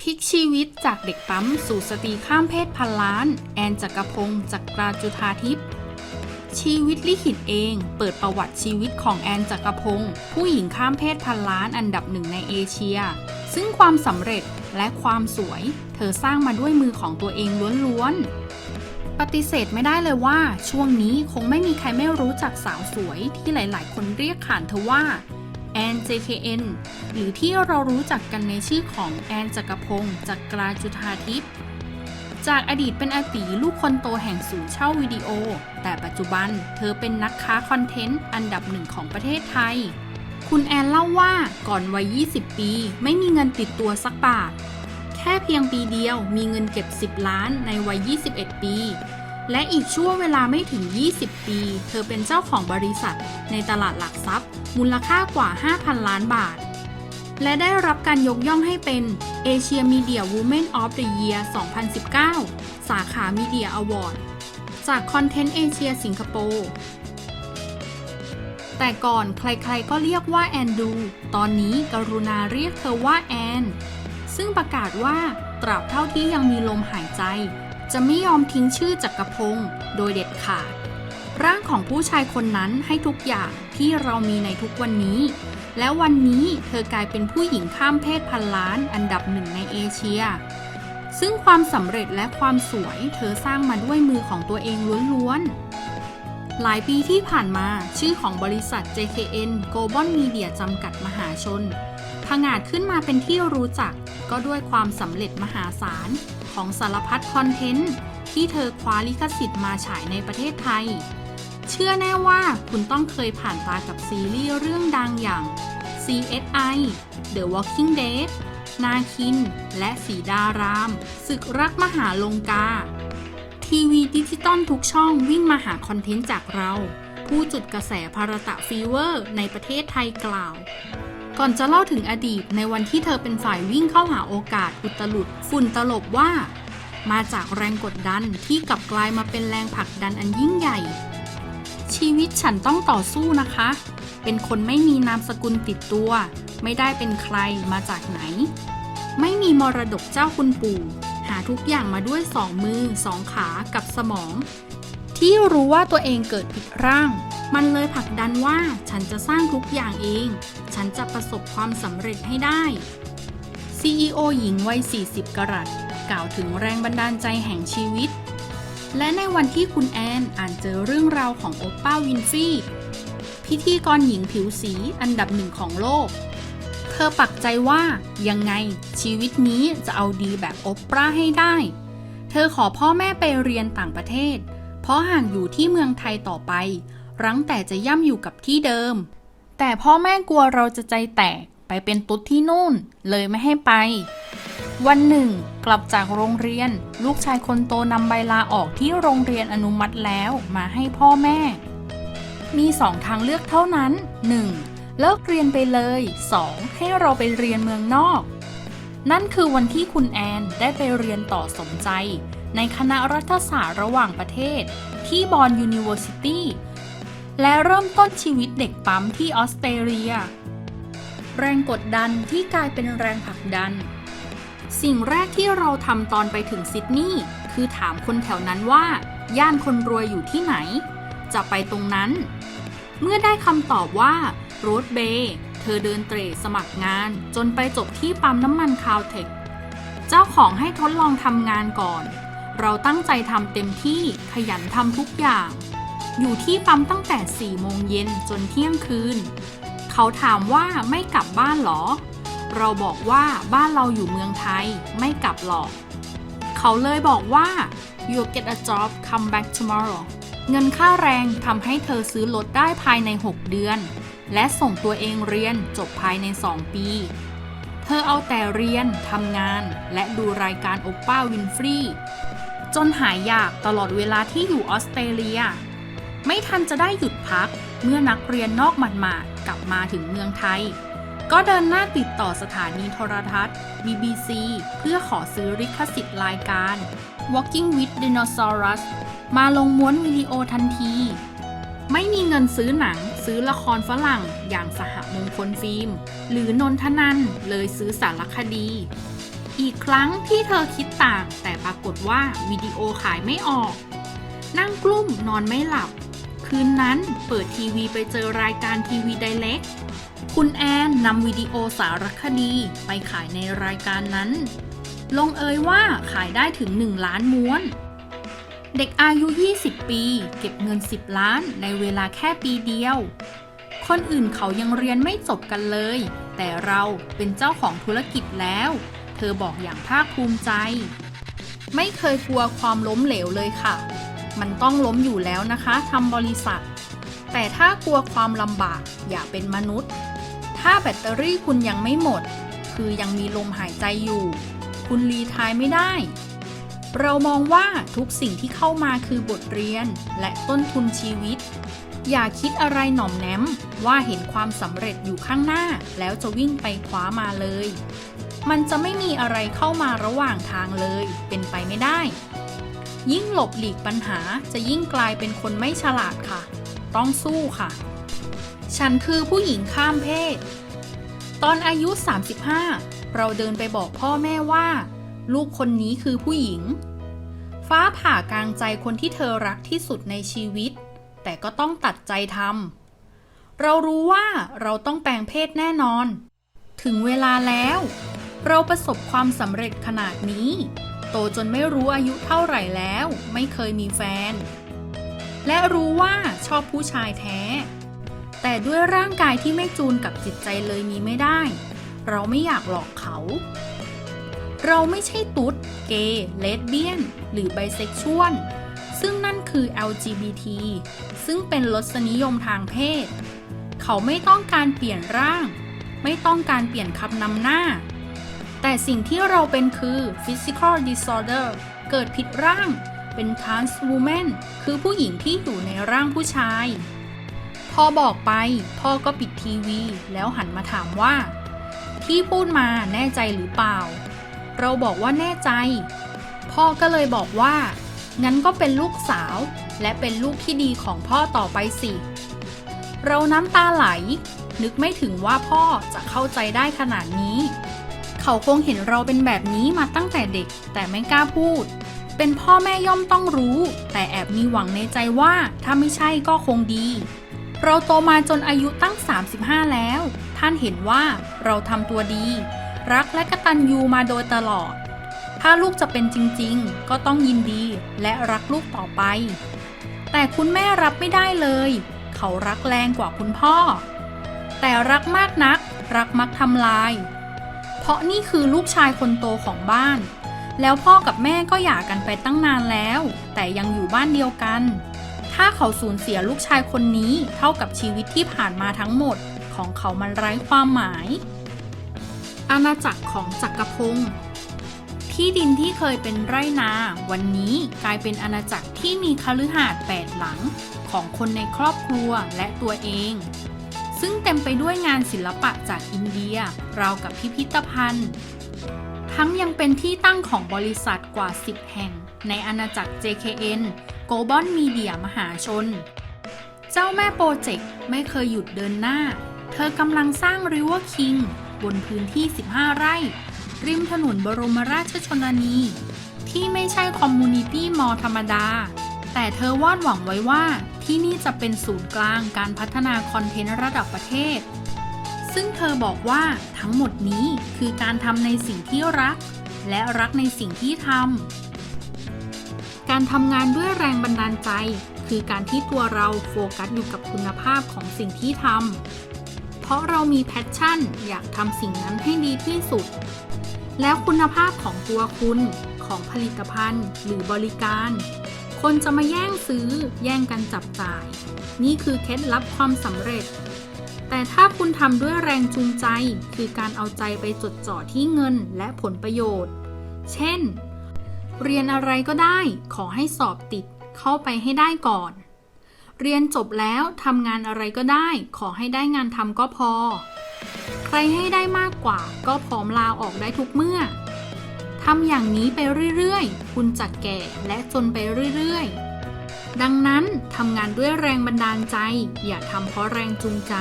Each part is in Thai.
พลิกชีวิตจากเด็กปั๊มสู่สตรีข้ามเพศพันล้าน แอนจักรพงศ์จักราจุธาทิพย์ชีวิตลิขิตเองเปิดประวัติชีวิตของแอนจักรพงศ์ผู้หญิงข้ามเพศพันล้านอันดับหนึ่งในเอเชีย ซึ่งความสำเร็จและความสวย เธอสร้างมาด้วยมือของตัวเองล้วนๆ ปฏิเสธไม่ได้เลยว่า ช่วงนี้คงไม่มีใครไม่รู้จักสาวสวยที่หลายๆ คนเรียกขานเธอว่า แอน JKN หรือที่เรารู้จักกันในชื่อของแอนจักรพงศ์จักราจุธาทิพย์จากอดีตเป็นอาตีลูกคนโตแห่งศูนย์เช่าวิดีโอ แต่ปัจจุบันเธอเป็นนักค้าคอนเทนต์อันดับหนึ่งของประเทศไทย คุณแอนเล่าว่าก่อนวัย 20 ปี ไม่มีเงินติดตัวสักบาท แค่เพียงปีเดียวมีเงินเก็บ 10 ล้านในวัย 21 ปี และอีกช่วงเวลาไม่ถึง 20 ปี เธอเป็นเจ้าของบริษัท ในตลาดหลักทรัพย์ มูลค่ากว่า 5,000 ล้านบาท และได้รับการยกย่องให้เป็น Asia Media Women of the Year 2019 สาขา Media Award จาก Content Asia สิงคโปร์แต่ก่อนใครๆก็เรียกว่าแอนดู ตอนนี้กรุณาเรียกเธอว่าแอน ซึ่งประกาศว่าตราบเท่าที่ยังมีลมหายใจ จะไม่ยอมทิ้งชื่อจักรพงศ์โดยเด็ดขาด ร่างของผู้ชายคนนั้นให้ทุกอย่างที่เรามีในทุกวันนี้ และวันนี้เธอกลายเป็นผู้หญิงข้ามเพศพันล้านอันดับหนึ่งในเอเชีย ซึ่งความสำเร็จและความสวยเธอสร้างมาด้วยมือของตัวเองล้วนๆ หลายปีที่ผ่านมาชื่อของบริษัท JKN Global Media จำกัดมหาชนผงาดขึ้นมาเป็นที่รู้จักก็ด้วยความสำเร็จมหาศาล ของสารพัดคอนเทนต์ที่เธอคว้าลิขสิทธิ์มาฉายในประเทศไทย เชื่อแน่ว่าคุณต้องเคยผ่านตากับซีรีส์เรื่องดังอย่าง CSI The Walking Dead นาคิน และสีดาราม ศึกรักมหาลงกา ทีวีดิจิตอลทุกช่องวิ่งมาหาคอนเทนต์จากเรา ผู้จุดกระแสภารตะฟีเวอร์ในประเทศไทยกล่าว ก่อนจะเล่าถึงอดีตในวันที่เธอเป็นฝ่ายวิ่งเข้าหาโอกาสอุตลุดฝุ่นตลบว่า มาจากแรงกดดันที่กลับกลายมาเป็นแรงผลักดันอันยิ่งใหญ่ ชีวิตฉันต้องต่อสู้นะคะ เป็นคนไม่มีนามสกุลติดตัว ไม่ได้เป็นใครมาจากไหน ไม่มีมรดกเจ้าคุณปู่ หาทุกอย่างมาด้วยสองมือสองขากับสมอง ที่รู้ว่าตัวเองเกิดผิดร่าง มันเลยผลักดันว่าฉันจะสร้างทุกอย่างเอง ฉันจะประสบความสำเร็จให้ได้ CEO หญิงวัย 40 กรัตกล่าวถึงแรงบันดาลใจแห่งชีวิต และในวันที่คุณแอนอ่านเจอเรื่องราวของโอปป้าวินฟรีพิธีกรหญิงผิวสีอันดับหนึ่งของโลก เธอปักใจว่ายังไงชีวิตนี้จะเอาดีแบบโอปปราให้ได้ เธอขอพ่อแม่ไปเรียนต่างประเทศ เพราะห่างอยู่ที่เมืองไทยต่อไป รั้งแต่จะย่ำอยู่กับที่เดิม แต่พ่อแม่กลัวเราจะใจแตกไปเป็นตุ๊ดที่นู่น เลยไม่ให้ไป วันหนึ่ง กลับจากโรงเรียน ลูกชายคนโตนำใบลาออกที่โรงเรียนอนุมัติแล้วมาให้พ่อแม่ มีสองทางเลือกเท่านั้น 1. เลิกเรียนไปเลย 2. ให้เราไปเรียนเมืองนอก นั่นคือวันที่คุณแอนได้ไปเรียนต่อสมใจ ในคณะรัฐศาสตร์ระหว่างประเทศ ที่บอนยูนิเวอร์ซิตี้ และเริ่มต้นชีวิตเด็กปั๊มที่ออสเตรเลีย แรงกดดันที่กลายเป็นแรงผลักดัน สิ่งแรกที่เราทำตอนไปถึงซิดนีย์คือถามคนแถวนั้นว่า ย่านคนรวยอยู่ที่ไหน จะไปตรงนั้น เมื่อได้คำตอบว่าโรดเบย์เธอเดินเตร่สมัครงาน จนไปจบที่ปั๊มน้ำมันคาวเทคเจ้าของให้ทดลองทำงานก่อน เราตั้งใจทำเต็มที่ขยันทำทุกอย่าง อยู่ที่ปั๊มตั้งแต่ 4 โมงเย็นจนเที่ยงคืน เขาถามว่าไม่กลับบ้านหรอ เราบอกว่าบ้านเราอยู่เมืองไทยไม่กลับหรอก เขาเลยบอกว่า you get a job come back tomorrow เงินค่าแรงทำให้เธอซื้อรถได้ภายใน 6 เดือน และส่งตัวเองเรียนจบภายใน 2 ปี เธอเอาแต่เรียนทำงาน และดูรายการโอป้าวินฟรีจนหายอยากตลอดเวลาที่อยู่ออสเตรเลีย ไม่ทันจะได้หยุดพัก เมื่อนักเรียนนอกหมาดๆกลับมาถึงเมืองไทย ก็เดินหน้าติดต่อสถานีโทรทัศน์ BBC เพื่อขอซื้อลิขสิทธิ์รายการ Walking with Dinosaurus มาลงม้วนวิดีโอทันที ไม่มีเงินซื้อหนัง ซื้อละครฝรั่งอย่างสหมงคลฟิล์ม หรือนนทนันเลยซื้อสารคดี อีกครั้งที่เธอคิดต่าง แต่ปรากฏว่าวิดีโอขายไม่ออก นั่งกลุ้มนอนไม่หลับ คืนนั้น เปิดทีวีไปเจอรายการทีวีไดเล็ก คุณแอนนำวิดีโอสารคดีไปขายในรายการนั้น ลงเอยว่าขายได้ถึง 1 ล้านม้วน เด็กอายุ 20 ปี เก็บเงิน 10 ล้านในเวลาแค่ปีเดียว คนอื่นเขายังเรียนไม่จบกันเลย แต่เราเป็นเจ้าของธุรกิจแล้ว เธอบอกอย่างภาคภูมิใจ ไม่เคยกลัวความล้มเหลวเลยค่ะ มันต้องล้มอยู่แล้วนะคะทำบริษัท แต่ถ้ากลัวความลำบากอย่าเป็นมนุษย์ ถ้าแบตเตอรี่คุณยังไม่หมด คือยังมีลมหายใจอยู่ คุณรีทายไม่ได้ เรามองว่าทุกสิ่งที่เข้ามาคือบทเรียนและต้นทุนชีวิต อย่าคิดอะไรหน่อมแนมว่าเห็นความสำเร็จอยู่ข้างหน้า แล้วจะวิ่งไปคว้ามาเลย มันจะไม่มีอะไรเข้ามาระหว่างทางเลย เป็นไปไม่ได้ ยิ่งหลบหลีกปัญหาจะยิ่งกลายเป็นคนไม่ฉลาดค่ะ ต้องสู้ค่ะ ฉันคือผู้หญิงข้ามเพศ ตอนอายุ 35 เราเดินไปบอกพ่อแม่ว่า ลูกคนนี้คือผู้หญิง ฟ้าผ่ากลางใจคนที่เธอรักที่สุดในชีวิต แต่ก็ต้องตัดใจทำเรารู้ว่าเราต้องแปลงเพศแน่นอน ถึงเวลาแล้ว เราประสบความสำเร็จขนาดนี้ โตจนไม่รู้อายุเท่าไหร่แล้ว ไม่เคยมีแฟน และรู้ว่าชอบผู้ชายแท้ แต่ด้วยร่างกายที่ไม่จูนกับจิตใจเลยมีไม่ได้ เราไม่อยากหลอกเขา เราไม่ใช่ตุ๊ด เกย์เลสเบี้ยน หรือไบเซ็กชวลซึ่งนั่นคือ LGBT ซึ่งเป็นรสนิยมทางเพศ เขาไม่ต้องการเปลี่ยนร่าง ไม่ต้องการเปลี่ยนคำนำหน้า แต่สิ่งที่เราเป็นคือ physical disorder เกิดผิดร่าง เป็น trans woman คือผู้หญิงที่อยู่ในร่างผู้ชาย พอบอกไป พ่อก็ปิดทีวี แล้วหันมาถามว่า ที่พูดมาแน่ใจหรือเปล่า เราบอกว่าแน่ใจ พ่อก็เลยบอกว่า งั้นก็เป็นลูกสาว และเป็นลูกที่ดีของพ่อต่อไปสิ เราน้ำตาไหล นึกไม่ถึงว่าพ่อจะเข้าใจได้ขนาดนี้ เขาคงเห็นเราเป็นแบบนี้มาตั้งแต่เด็ก แต่ไม่กล้าพูด เป็นพ่อแม่ย่อมต้องรู้ แต่แอบมีหวังในใจว่าถ้าไม่ใช่ก็คงดี เราโตมาจนอายุตั้ง 35 แล้ว ท่านเห็นว่าเราทำตัวดี รักและกตัญญูมาโดยตลอด ถ้าลูกจะเป็นจริง ๆ ก็ต้องยินดีและรักลูกต่อไป แต่คุณแม่รับไม่ได้เลย เขารักแรงกว่าคุณพ่อ แต่รักมากนัก รักมักทำลาย ราะนี่คือลูกชายคนโตของบ้าน แล้วพ่อกับแม่ก็หย่ากันไปตั้งนานแล้ว แต่ยังอยู่บ้านเดียวกัน ถ้าเขาสูญเสียลูกชายคนนี้เท่ากับชีวิตที่ผ่านมาทั้งหมดของเขามันไร้ความหมาย อาณาจักรของจักรพงศ์ที่ดินที่เคยเป็นไร่นา วันนี้กลายเป็นอาณาจักรที่มีคฤหาสน์แปดหลังของคนในครอบครัวและตัวเอง ซึ่งเต็มไปด้วยงานศิลปะจากอินเดีย ราวกับพิพิธภัณฑ์ ทั้งยังเป็นที่ตั้งของบริษัทกว่า 10 แห่ง ในอาณาจักร JKN Global Media มหาชน เจ้าแม่โปรเจกต์ไม่เคยหยุดเดินหน้า เธอกำลังสร้าง River King บนพื้นที่ 15 ไร่ ริมถนนบรมราชชนนี ที่ไม่ใช่คอมมูนิตี้มอลธรรมดา แต่เธอวาดหวังไว้ว่า ที่นี่จะเป็นศูนย์กลางการพัฒนาคอนเทนต์ระดับประเทศ ซึ่งเธอบอกว่าทั้งหมดนี้คือการทำในสิ่งที่รัก และรักในสิ่งที่ทำ การทำงานด้วยแรงบันดาลใจ คือการที่ตัวเราโฟกัสอยู่กับคุณภาพของสิ่งที่ทำ เพราะเรามีแพชชั่น อยากทำสิ่งนั้นให้ดีที่สุด แล้วคุณภาพของตัวคุณของผลิตภัณฑ์หรือบริการ คนจะมาแย่งซื้อแย่งกันจับจ่าย นี่คือเคล็ดลับความสำเร็จ แต่ถ้าคุณทำด้วยแรงจูงใจ คือการเอาใจไปจดจ่อที่เงินและผลประโยชน์ เช่น เรียนอะไรก็ได้ ขอให้สอบติดเข้าไปให้ได้ก่อน เรียนจบแล้วทำงานอะไรก็ได้ ขอให้ได้งานทำก็พอ ใครให้ได้มากกว่าก็พร้อมลาออกได้ทุกเมื่อ ทำอย่างนี้ไปเรื่อยๆ คุณจะแก่และจนไปเรื่อยๆ ดังนั้นทำงานด้วยแรงบันดาลใจ อย่าทำเพราะแรงจูงใจ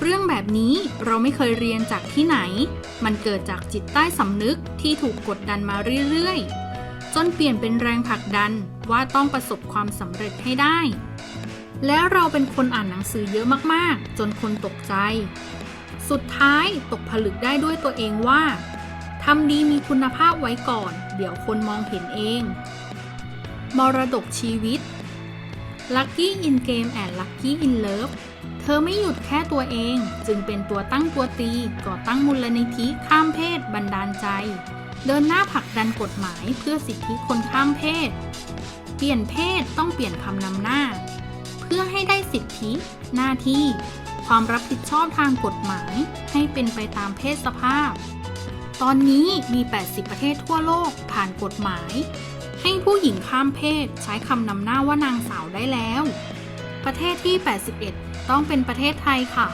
เรื่องแบบนี้เราไม่เคยเรียนจากที่ไหน มันเกิดจากจิตใต้สำนึกที่ถูกกดดันมาเรื่อยๆ จนเปลี่ยนเป็นแรงผลักดันว่าต้องประสบความสำเร็จให้ได้ และเราเป็นคนอ่านหนังสือเยอะมากๆ จนคนตกใจ สุดท้ายตกผลึกได้ด้วยตัวเองว่า ทำดีมีคุณภาพไว้ก่อน เดี๋ยวคนมองเห็นเอง มรดกชีวิต Lucky in Game and Lucky in Love เธอไม่หยุดแค่ตัวเอง จึงเป็นตัวตั้งตัวตีก่อตั้งมูลนิธิข้ามเพศบันดาลใจ เดินหน้าผลักดันกฎหมายเพื่อสิทธิคนข้ามเพศ เปลี่ยนเพศต้องเปลี่ยนคำนำหน้า เพื่อให้ได้สิทธิ หน้าที่ ความรับผิดชอบทางกฎหมายให้เป็นไปตามเพศสภาพ ตอนนี้มี 80 ประเทศทั่วโลกผ่านกฎหมาย ให้ผู้หญิงข้ามเพศใช้คำนำหน้าว่านางสาวได้แล้ว ประเทศที่ 81 ต้องเป็นประเทศไทยค่ะ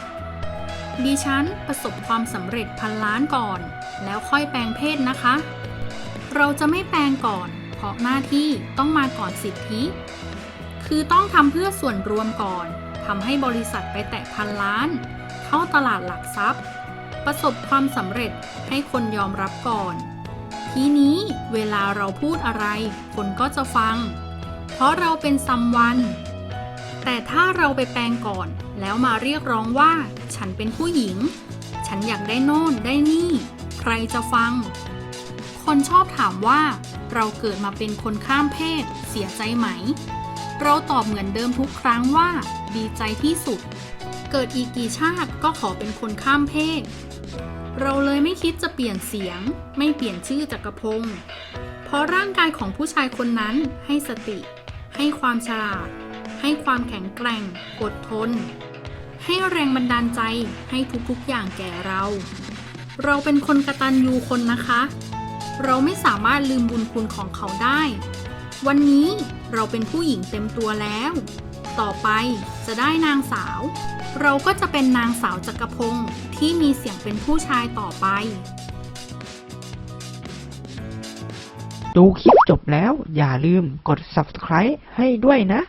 ดิฉันประสบความสำเร็จพันล้านก่อน แล้วค่อยแปลงเพศนะคะ เราจะไม่แปลงก่อน เพราะหน้าที่ต้องมาก่อนสิทธิ คือต้องทำเพื่อส่วนรวมก่อนทำให้บริษัทไปแตะพันล้าน เข้าตลาดหลักทรัพย์ ประสบความสำเร็จให้คนยอมรับก่อน ทีนี้เวลาเราพูดอะไร คนก็จะฟัง เพราะเราเป็นซัมวัน แต่ถ้าเราไปแปลงก่อน แล้วมาเรียกร้องว่า ฉันเป็นผู้หญิง ฉันอยากได้โน่นได้นี่ ใครจะฟัง คนชอบถามว่า เราเกิดมาเป็นคนข้ามเพศ เสียใจไหม เราตอบเหมือนเดิมทุกครั้งว่า ดีใจที่สุดเกิดอีกกี่ชาติก็ขอเป็นคนข้ามเพศ เราเลยไม่คิดจะเปลี่ยนเสียง ไม่เปลี่ยนชื่อจักรพงศ์เพราะร่างกายของผู้ชายคนนั้นให้สติ ให้ความฉลาด ให้ความแข็งแกร่ง อดทน ให้แรงบันดาลใจให้ทุกๆอย่างแก่เรา เราเป็นคนกระตันยูคนนะคะ เราไม่สามารถลืมบุญคุณของเขาได้ วันนี้เราเป็นผู้หญิงเต็มตัวแล้ว ต่อไปจะได้นางสาว เราก็จะเป็นนางสาวจักรพงศ์ที่มีเสียงเป็นผู้ชายต่อไป ดูคลิปจบแล้วอย่าลืมกด subscribe ให้ด้วยนะ